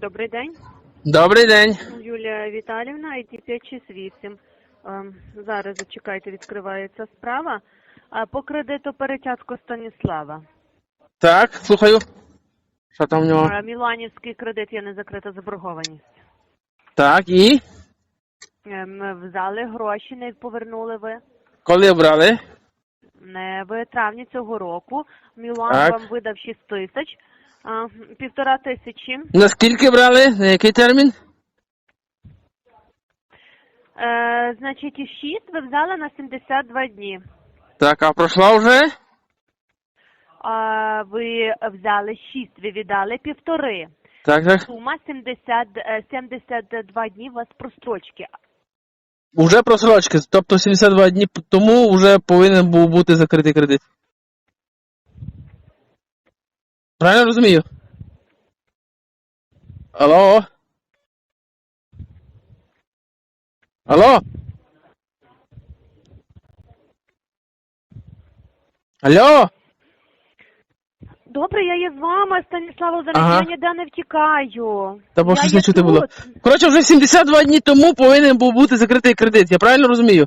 Добрий день. Добрий день. Юлія Віталівна, IT 568. Ем, Зараз зачекайте, відкривається справа. А, По кредиту перетятку Станіслава. Так, слухаю. Що там в нього? А, Міланівський кредит є незакрита заборгованість. Так, і? Ем, Взяли гроші, не повернули ви. Коли брали? Не в травні цього року. Мілан Так. вам видав 6 тисяч, а, півтора тисячі. Наскільки брали? На який термін? Е, значить, і 6 ви взяли на 72 дні. Так, а пройшла вже? А, ви взяли 6, ви віддали півтори. Так, так. Сума 70, е, 72 дні у вас прострочки. Уже просрочки, тобто 72 дні тому вже повинен був бути закритий кредит. Правильно розумію? Алло? Алло? Алло? Добре, я є з вами, Станіслав Володимирович, Ага. я ніде не втікаю. Та бо Я щось є не чути тут. було. Коротше, вже 72 дні тому повинен був бути закритий кредит. Я правильно розумію?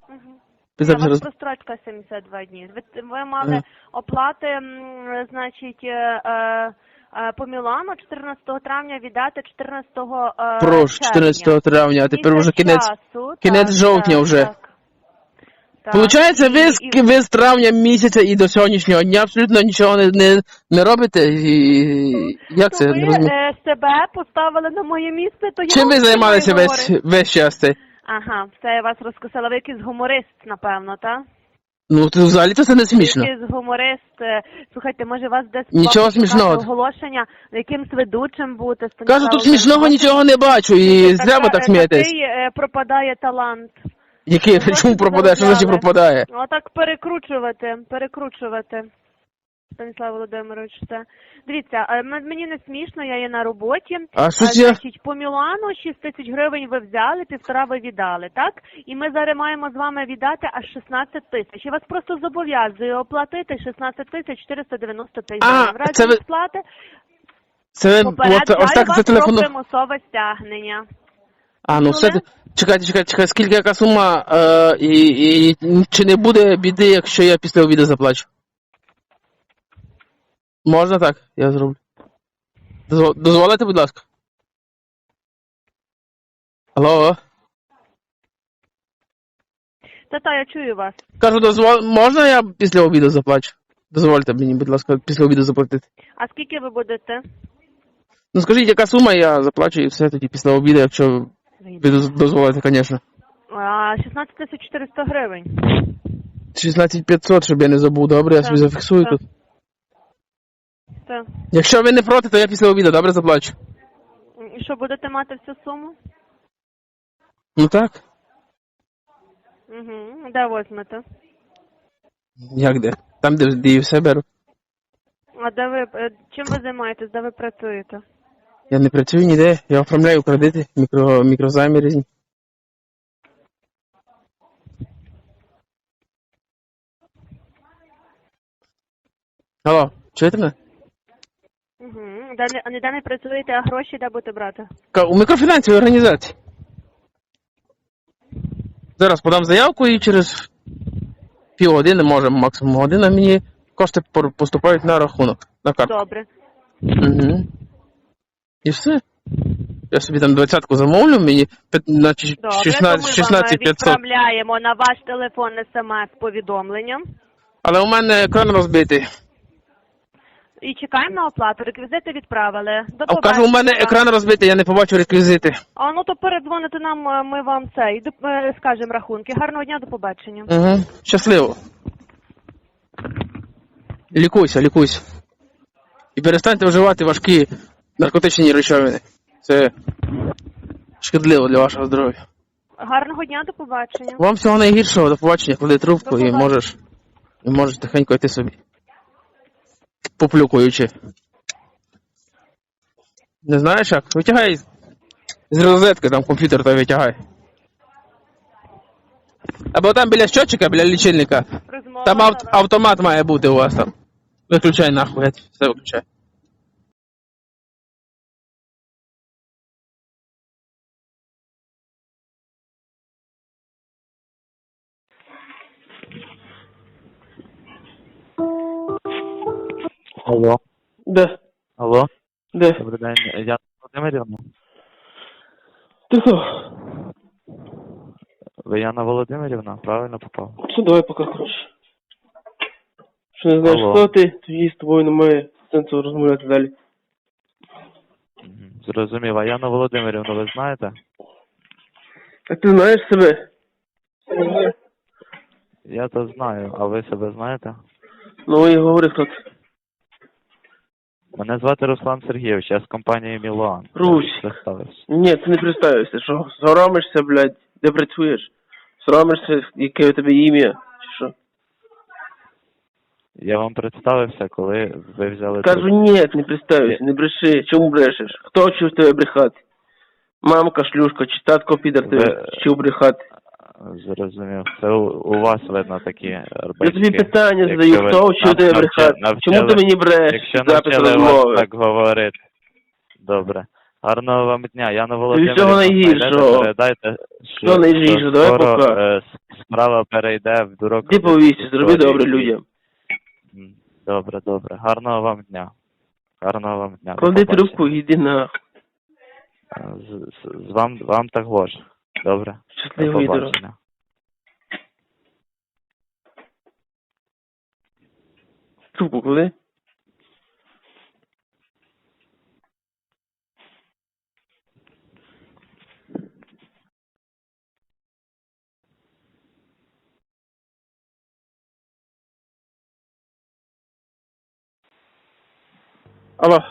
Зараз вас прострочка 72 дні. Ви, ви мали Ага. оплати, м, значить, е, е, е, по Мілану 14 травня віддати 14 е, Прошу, червня. 14 травня, а тепер вже кінець. часу, кінець так, жовтня так, вже. Так. Так. Получається, ви, з- І- і- ви з травня місяця і до сьогоднішнього дня абсолютно нічого не, не, не робите? І як то це? ви Не розумію. е, себе поставили на моє місце, то я Чим вам ви займалися весь, весь час цей? Ага, все я вас розкусила. Ви якийсь гуморист, напевно, так? Ну, то взагалі це не смішно. Якийсь гуморист. е, Слухайте, може вас десь Нічого смішного. оголошення, якимсь ведучим бути. Кажу, тут смішного нічого не бачу, і ви так смієтесь. Такий е, пропадає талант. Який? Чому пропадає? Що значить пропадає? Отак перекручувати, перекручувати. Станіслав Володимирович, все. Дивіться, е, м- мені не смішно, я є на роботі. А що А, це? Значить, по Мілану 6 тисяч гривень ви взяли, півтора ви віддали, так? І ми зараз маємо з вами віддати аж 16 тисяч. Я вас просто зобов'язую оплатити 16 тисяч 495 А, гривень. В разі це ви- сплати Це от, попереджаю ось так вас про телефону. примусове стягнення. А, ну все. Чекайте, чекайте, чекайте, скільки яка сума, е, і, і чи не буде біди, якщо я після обіду заплачу? Можна так? Я зроблю. Дозволите, будь ласка. Алло? Та-та, я чую вас. Кажу, дозвол... можна я після обіду заплачу? Дозвольте мені, будь ласка, після обіду заплатити. А скільки ви будете? Ну скажіть, яка сума, я заплачу і все тоді після обіду, якщо ви дозволите, звісно. А, 16 400 гривень. 16500, щоб я не забув, добре, я собі зафіксую так. тут. Так. Якщо ви не проти, то я після обіду добре заплачу. І що, будете мати всю суму? Ну так? Угу. Де возьмете? Як де? Там, де, де і все беру. А де ви, е, чим ви займаєтесь, де ви працюєте? Я не працюю ніде, я оформляю кредити, мікро, мікрозайми різні. Алло, чуєте мене? Угу. Не- ніде не працюєте, а гроші де будете брати? Ка- У мікрофінансовій організації. Зараз подам заявку і через півгодини, може максимум година, мені кошти пор- поступають на рахунок, на карту. Добре. Угу. І все. Я собі там двадцятку замовлю, мені пят- значить, Добре, 16, то ми 16 вам 500. відправляємо на ваш телефон смс-повідомлення Але у мене екран розбитий. І чекаємо на оплату. Реквізити відправили. До А кажу, у мене екран розбитий, я не побачу реквізити. А ну то передзвоните нам, е, ми вам це, і е, скажемо рахунки. Гарного дня, до побачення. Угу. Щасливо. Лікуйся, лікуйся. І перестаньте вживати важкі наркотичні речовини. Це шкідливо для вашого здоров'я. Гарного дня, до побачення. Вам всього найгіршого, до побачення, клади трубку До і побачення. можеш. І можеш тихенько йти собі. Поплюкуючи. Не знаєш як? Витягай з розетки, там комп'ютер той витягай. Або там біля щотчика, біля лічильника. Там ав- автомат має бути у вас там. Виключай нахуй, все виключай. Алло. Да, Алло. да. Добрий день. Я Володимирівна. Ти хто? Ви Яна Володимирівна, правильно попав? Все, давай пока, коротше. Що не знаєш, Алло. хто ти, тоді з тобою немає сенсу розмовляти далі. Мгм. Зрозумів. А Яну Володимирівну ви знаєте? А ти знаєш себе? Я то знаю, а ви себе знаєте? Ну і говори, хто ти. Мене звати Руслан Сергійович, я з компанії Мілуан. Русь. Ні, ти не представився, що соромишся, блядь, де працюєш? Соромишся, яке у тебе ім'я, чи що? Я вам представився, коли ви взяли Кажу, ні, не представився, не бреши, чому брешеш? Хто вчив тебе брехати? Мамка, шлюшка, чи татко підер тебе вчив брехати? Зрозумів. Це у, у вас видно такі Я тобі питання задаю, хто вчив тебе брехати? Чому ти мені бреш? Якщо Запис розмови. вас так говорити. Добре. Гарного вам дня. Яна Володимирівна, найгіршого. передайте, що, Всього найгіршого. Давай скоро пока. е, с- справа перейде в дурок. Ти повісти, зроби добре людям. М, Добре, добре. Гарного вам дня. Гарного вам дня. До Клади побачення. трубку йди на Е, З, з, з вам, вам також. Добре. До щасливий дорог. побачення. Трубку клади. Алло.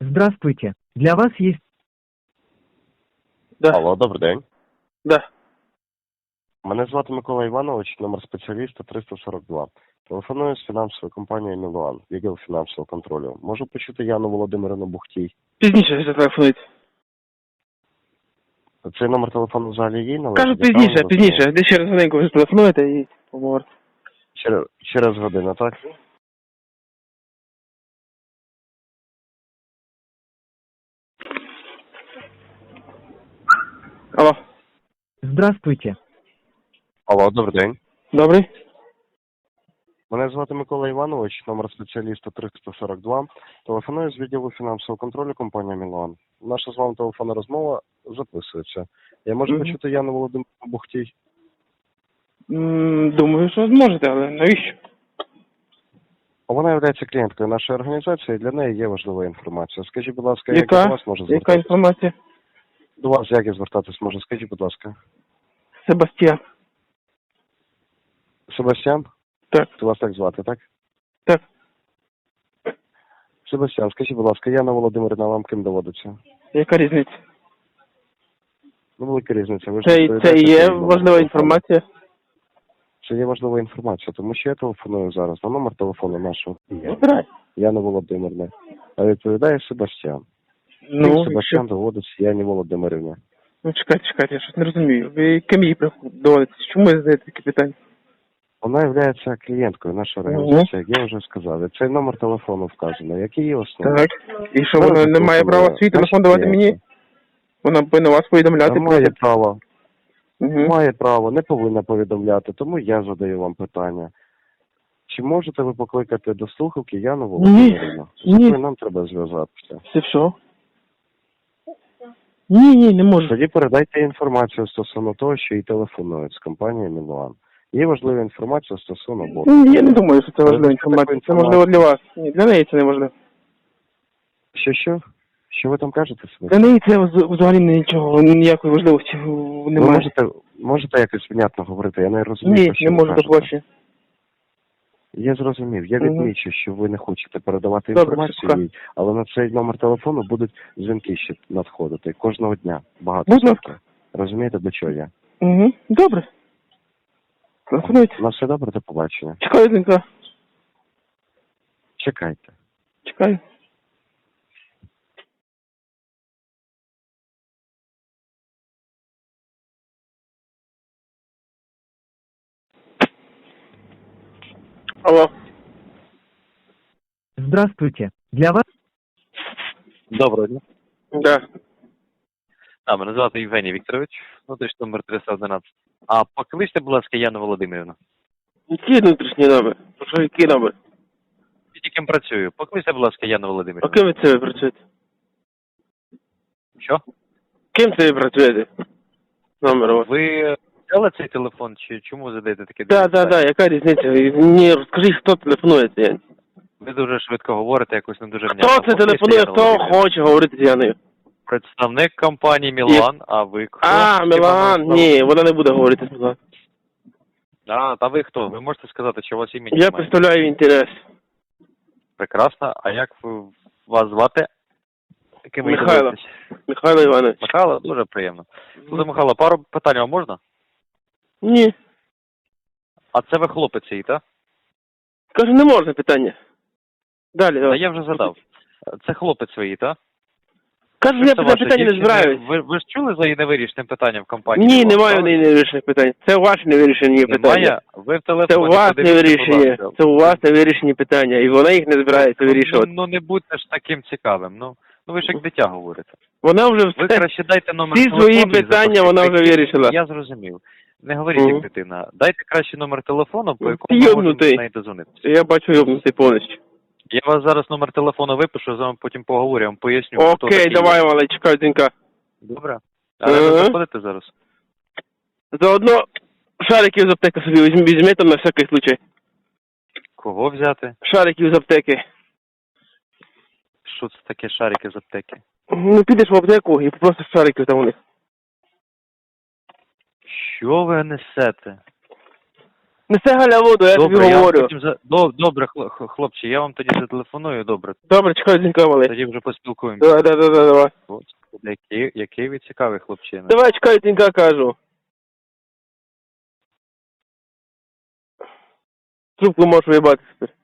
Здравствуйте. Для вас есть Да. Алло, добрий день. Да. Мене звати Микола Іванович, номер спеціаліста 342. Телефоную з фінансової компанії Мілуан, відділ фінансового контролю. Можу почути Яну Володимирівну Бухтій. Пізніше зателефонуйте. Цей номер телефону взагалі є належить? Кажу пізніше, пізніше. Де ще раз годинку ви зателефонуєте і поговорите. Через, через годину, так? Алло. «Здравствуйте». Алло, добрий день. Добрий? Мене звати Микола Іванович, номер спеціаліста 342. Телефоную з відділу фінансового контролю компанії Мілуан. Наша з вами телефонна розмова записується. Я можу Мгм. почути Яну Володимирівну Бухтій? М, Думаю, що зможете, але навіщо? Вона є клієнткою нашої організації, і для неї є важлива інформація. Скажіть, будь ласка, як я Яка? до вас можу Яка звертатися? інформація? До вас як я звертатись можу? Скажіть, будь ласка. Себастьян. Себастьян? Так. Це вас так звати, так? Так. Себастьян, скажіть, будь ласка, Яна Володимирівна вам ким доводиться? Яка різниця? Ну, велика різниця. Ви ж Це, це і є важлива інформація. Це є важлива інформація, тому що я телефоную зараз на номер телефону нашого Вибирай. Яна Володимирівна. А відповідає Себастьян. Ну. Себастьян доводиться Яні Володимирівні. ну, чекайте, чекайте, я щось не розумію. Ви ким їй доводитесь? Чому ви задаєте такі питання? Вона є клієнткою нашої організації, як я вже сказав. Цей номер телефону вказано. Який є основний? Так. І що вона не має права свій телефон давати мені? Вона повинна вас повідомляти. Та має право, Угу. має право, не повинна повідомляти, тому я задаю вам питання. Чи можете ви покликати до слухавки Яну Володимирівну? З Ні. якою нам треба зв'язатися? Це все? Ні, ні, не можу. Тоді передайте інформацію стосовно того, що їй телефонують з компанії Мілуан. Є важлива інформація стосовно боргу. Ні, Я не думаю, що це важлива інформація. Це можливо для вас. Ні, для неї це не важливо. Що що? Що ви там кажете себе? Для неї це вз- взагалі нічого, ніякої важливості в- Ви можете, можете якось внятно говорити, я не розумію. Ні, що не можу кажете. Я зрозумів. Я відмічу, що ви не хочете передавати Добре, інформацію, все, їй, але на цей номер телефону будуть дзвінки ще надходити кожного дня. Багато Будь ласка. Розумієте, до чого я? Угу. Добре. Телефонуйте. На все добре, до побачення. Чекаю дзвінка. Чекайте. Чекаю. Алло. Здравствуйте. Для вас Доброго дня. Да. А, мене звати Євгеній Вікторович, внутрішній номер 311. А покличте, будь ласка, Яну Володимирівну. Який внутрішній номер? Про що який номер? світі ким працюю. Покличте, будь ласка, Яна А Володимирівна. ким ви це ви працюєте? Що? Ким це ви працюєте? Номер у вас. Ви взяли цей телефон, чи чому ви задаєте таке Да, да, да, яка різниця? Ні, розкажіть, хто телефонує Яною. Ви дуже швидко говорите, якось не дуже внятно. Хто це телефонує, хто Володимирівну. хоче говорити з Яною? Представник компанії Мілан, а ви хто? А, Чи Мілан, ні, вона не буде говорити з Мілан. А, та ви хто? Ви можете сказати, що у вас імені Я немає? представляю інтерес. Прекрасно. А як ви, вас звати? Яким ви Михайло. являєтесь? Михайло Іванович. Михайло, дуже приємно. Слухай, Михайло, пару питань вам можна? Ні. А це ви хлопець цей, так? Кажу, не можна питання. Далі, Та давай. я вже задав. Це хлопець свій, так? Кажу, я на питання не збираюсь. Ви, ви ж чули за її невирішеним питанням в компанії? Ні, немає в неї невирішених питань. Це ваші невирішені питання. Немає? Ви в телефоні Це у вас подивіться, невирішені. будь ласка. Це у вас невирішені питання, і вона їх не збирається Ну, вирішувати. Ну, ну не будьте ж таким цікавим. Ну, ну ви ж як дитя говорите. Вона вже Ви все. краще дайте номер всі телефону. свої і питання запишіть. вона вже вирішила. Я зрозумів. Не говоріть як дитина. Дайте краще номер телефону, по якому ми можемо дозвонитися. Я бачу йобнутий повністю. Я вас зараз номер телефону випишу, з вами потім поговорю, я вам поясню. хто Окей, такий давай, є. Валя, чекай, дзвінка. Добре. Але ви заходите зараз? Заодно шариків з аптеки собі візьми там на всякий случай. Кого взяти? Шариків з аптеки. Що це таке шарики з аптеки? Ну підеш в аптеку і попросиш шариків там у них. Що ви несете? Несе Галя воду, я тобі я говорю. потім за... Доб- Добре, хло- х- хлопче, я вам тоді зателефоную, добре. Добре, чекай, дзвінка, Валя. Тоді вже поспілкуємося. Давай, давай, давай, давай. Який, який ви цікавий хлопчина. Давай, чекай, дзвінка, кажу. Трубку можеш виїбати тепер.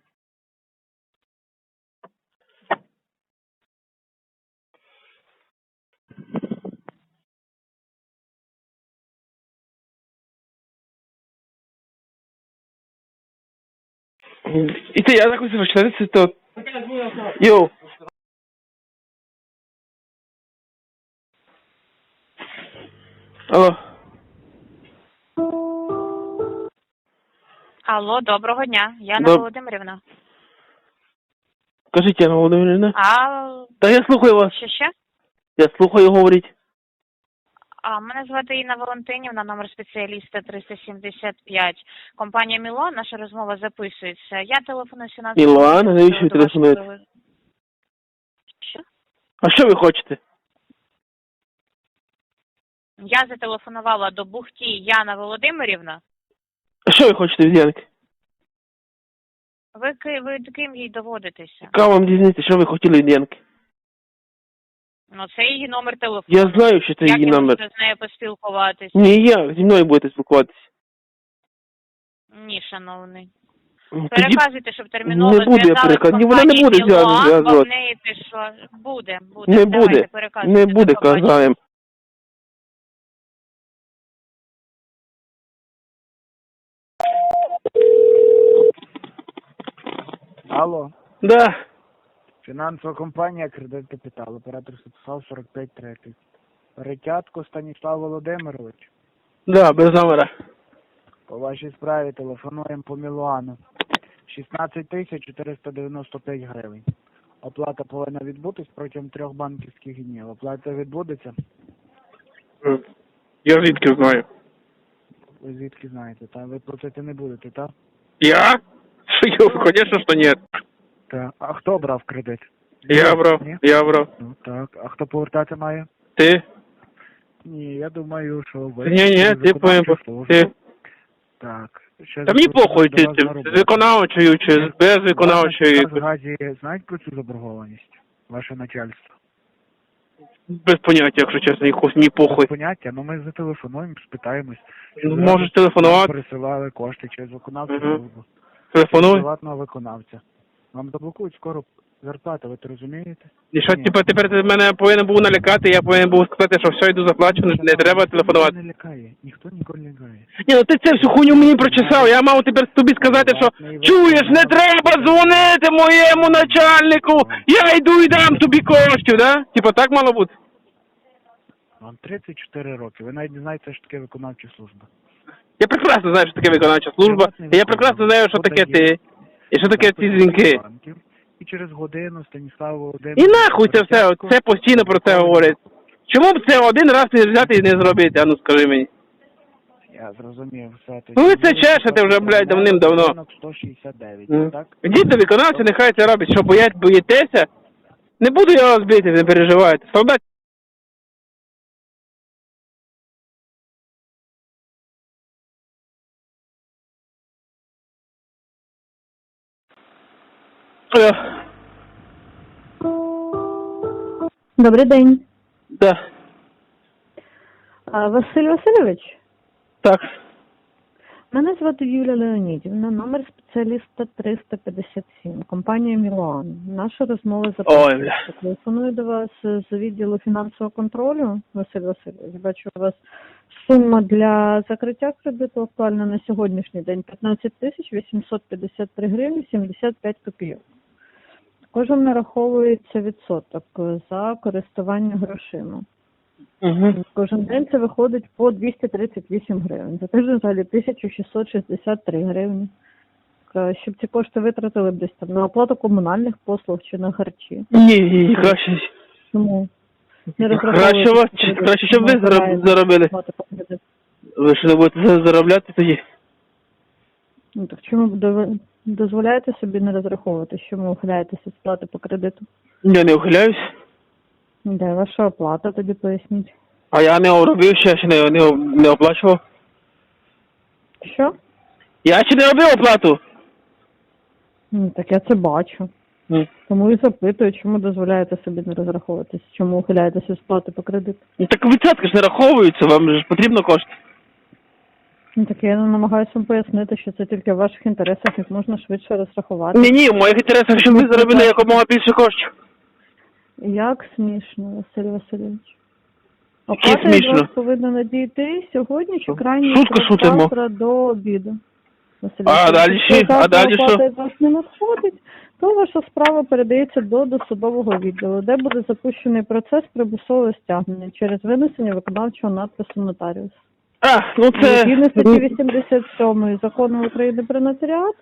І ти, я так хочу почитати, то... Йоу. Алло. Алло, доброго дня. Яна Доб- Володимирівна. Кажіть, Яна Володимирівна. А Та я слухаю вас. що ще? Я слухаю, говоріть. А мене звати Інна Валентинівна, номер спеціаліста 375. Компанія Міло, наша розмова записується. Я телефоную 17 Мілан, навіщо ви телефонуєте? Що? А що ви хочете? Я зателефонувала до Бухті Яна Володимирівна. А що ви хочете від Янки? Ви, ки- ви ким їй доводитеся? Яка вам різниця, що ви хотіли від Янки? Ну, це її номер телефону. Я знаю, що це Як її я номер. можу з нею поспілкуватись? Ні, я, зі мною будете спілкуватися. Ні, шановний. Ну, Тоді Переказуйте, щоб терміново Не буде зв'язали переказ- з Ні, вона не компанією буде зв'яз- Мілан, бо в неї пішло. Буде, буде. не Давайте, буде, переказуйте не до буде, казаєм. Алло, Да, фінансова компанія Кредит Капітал, оператор Святослав 4530. Перетятко Станіслав Володимирович. да, без номера. По вашій справі телефонуємо по Мілуану. 16 тисяч 495 гривень. Оплата повинна відбутись протягом трьох банківських днів. Оплата відбудеться. Я звідки знаю. Ви звідки знаєте, та ви платити не будете, так? Я? Звісно, що ні. Так. А хто брав кредит? Я брав, Ні? я брав. Ну так. А хто повертати має? Ти? Ні, я думаю, що ви. Ні, ні, ти виконавчу службу. Ти. Так. Ще Та мені запрошую похуй, до ти, вас ти з роботу. виконавчою чи без виконавчої. Вас в Газі знають про цю заборгованість? Ваше начальство? Без поняття, якщо чесно, якось мені Без похуй. поняття, ну ми зателефонуємо, спитаємось. Ну, ви Можеш телефонувати, Пересилали кошти через виконавцю Мгм. службу. телефонуй. Приватного виконавця. Вам заблокують скоро зарплату, ви це розумієте? І що Ні. типа тепер ти мене повинен був налякати, я повинен був сказати, що все йду заплачу, не, треба Ніхто телефонувати. не лякає, ніхто ніколи не лякає. Ні, ну ти це всю хуйню мені прочесав. Я мав тепер тобі сказати, що чуєш, не треба дзвонити моєму начальнику. Я йду і дам тобі коштів, да? Типа так мало бути. Вам 34 роки, ви навіть не знаєте, що таке виконавча служба. Я прекрасно знаю, що таке виконавча служба. І я прекрасно знаю, що таке ти. І що таке ці дзвінки. І через годину Станіслав Володимирович... І нахуй це все, це постійно про це говорить. Чому б це один раз не взяти і не зробити, а ну скажи мені. Я зрозумів все. Ну, ви це чешете вже, блядь, давним-давно. 169, М. так? Ідіть до виконавця, нехай це робить, що боять, боїтеся. Не буду я вас бити, не переживайте. Солдат. Алло, Добрий день. да, А, Василь Васильович, так. мене звати Юлія Леонідівна, номер спеціаліста 357, компанія Мілан. Наша розмова Ой, записується. бля. Телефоную до вас з відділу фінансового контролю. Василь Васильович, бачу у вас сума для закриття кредиту актуальна на сьогоднішній день 15 тисяч 853 гривні 75 копійок. Вам нараховується відсоток за користування грошима. Угу. Кожен день це виходить по 238 гривень. За тиждень взагалі 1663 гривні. Е, Щоб ці кошти витратили б десь там на оплату комунальних послуг чи на харчі. Ні, ні, ні, краще. Тому не Краще вас, чи- краще, щоб ви заробили. Ви що не будете заробляти тоді? Ну так чому б дови- дозволяєте собі не розраховувати, що ви ухиляєтеся сплати по кредиту? Я не ухиляюсь. Де ваша оплата, тоді поясніть. А я не робив ще, ще не, не, не оплачував. Що? Я ще не робив оплату. Ну, так я це бачу. М. Тому і запитую, чому дозволяєте собі не розраховуватись, чому ухиляєтеся сплати по кредиту. Ну так відсотки ж не раховуються, вам же ж потрібно кошти. Ну так я намагаюся вам пояснити, що це тільки в ваших інтересах, як можна швидше розрахувати. Ні, ні, в моїх інтересах, щоб ви заробили якомога більше коштів. Як смішно, Василь Васильович. Оплата від смішно? вас повинна надійти сьогодні чи крайні Шутку срок шутимо. завтра до обіду. Василь А Васильович, далі якщо що? А завтра далі оплата що? від вас не надходить, то ваша справа передається до досудового відділу, де буде запущений процес примусового стягнення через винесення виконавчого надпису нотаріус. А, ну це... Згідно статті 87 закону України про нотаріат,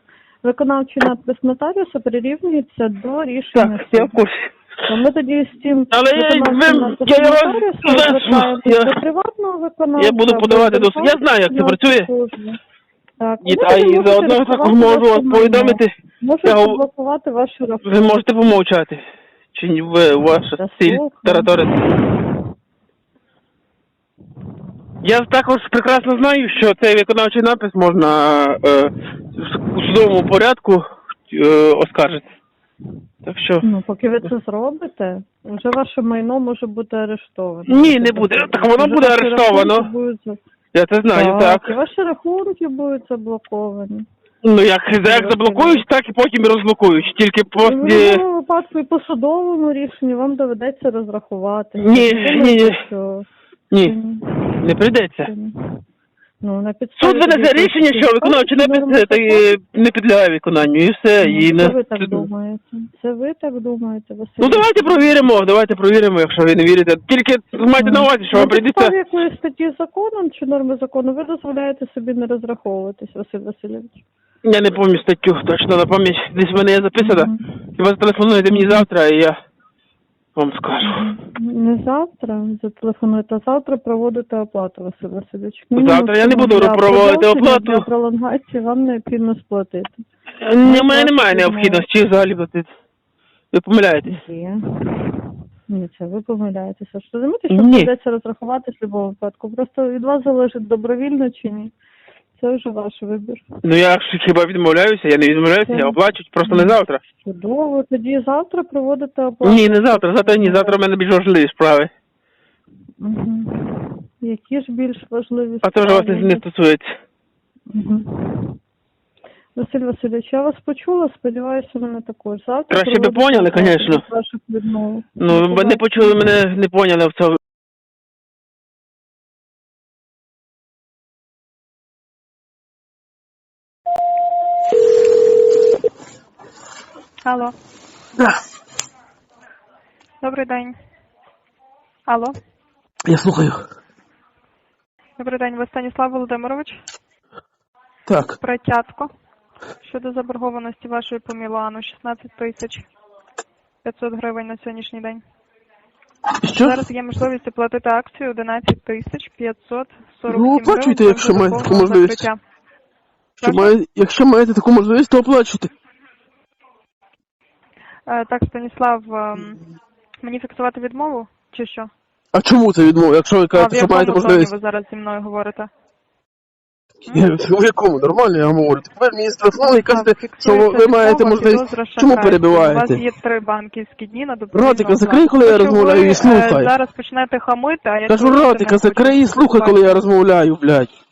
виконавчий надпис нотаріуса прирівнюється до рішення Так, я в курсі. То ми тоді з цим Але я- ви- надписом я я- я- до приватного виконавця. Я буду подавати до. Я знаю, як це працює. Так, І, ви а тоді і заодно також можу вас повідомити. Можете заблокувати вашу рахунок. Ви можете помовчати. Чи ні, ви, ваша Та стиль, територія. Я також прекрасно знаю, що цей виконавчий напис можна е, у судовому порядку е, оскаржити. Так що. Ну, поки ви це зробите, вже ваше майно може бути арештоване. Ні, не буде. Так воно Вже буде ваші арештовано. рахунки будуть Я це знаю, так. І ваші рахунки будуть заблоковані. Ну як, як заблокують, так і потім розблокують. Тільки І в после. будь-якому випадку і по судовому рішенню вам доведеться розрахувати. Ні, ні, ні. що- Ні, не прийдеться. Ну, на підставі Суд винесе рішення, що виконавчий напис норми е, та й не підлягає виконанню, і все. Ну, І Це не... ви так думаєте. Це ви так думаєте, Василь. Ну давайте провіримо, давайте провіримо, якщо ви не вірите. Тільки майте на увазі, що вам На прийдеться. підставі якоїсь статті закону чи норми закону ви дозволяєте собі не розраховуватись, Василь Васильович. Я не пам'ятаю статтю, точно на пам'ять. Десь в мене є записана. І ви зателефонуєте мені завтра, і я вам скажу. Не завтра, зателефонуйте, а завтра проводите оплату, Василь Васильович. Завтра я не буду Для проводити продовження, оплату. Для пролонгації вам необхідно сплатити. Мене немає необхідності взагалі платити. Ви помиляєтесь. Є. Ні, це ви помиляєтеся. Що розумієте, що Ні. прийдеться розрахуватись в будь-якому випадку. Просто від вас залежить добровільно чи ні. Це вже ваш вибір. Ну я ж хіба відмовляюся, я не відмовляюся, я оплачу, просто не завтра. Чудово, тоді завтра проводите оплату. Ні, не завтра, завтра ні, завтра в мене більш важливі справи. Угу. Які ж більш важливі А це вже вас не, не стосується. Угу. Василь Васильович, я вас почула, сподіваюся, мене також. Завтра Краще би проводите поняли, оплату конечно. ваших відмов. Ну, ви не почули мене, не поняли в цьому. Алло. Да, Добрий день. Алло. я слухаю. Добрий день, ви Станіслав Володимирович. Так, Претятко. Щодо заборгованості вашої по Мілану 16 тисяч. 500 гривень на сьогоднішній день. Що? Зараз є можливість оплатити акцію 11 тисяч 547 Ну, оплачуйте, гривень якщо маєте таку можливість. закриття. Що має, якщо маєте таку можливість, то оплачуйте. Е, Так, Станіслав, ем, мені фіксувати відмову чи що? А чому це відмова, якщо ви А кажете, що маєте можливість? ви зараз зі мною говорите? В якому? Нормально, я говорю. Тепер мені зателефонували і кажете, що ви маєте можливість. Чому. У перебиваєте? вас є три банківські дні на добровільну Ротика закрий, коли я розмовляю, і е, слухай. Зараз почнете хамити, а я Кажу, ротика, закрий і слухай, коли я розмовляю, блядь.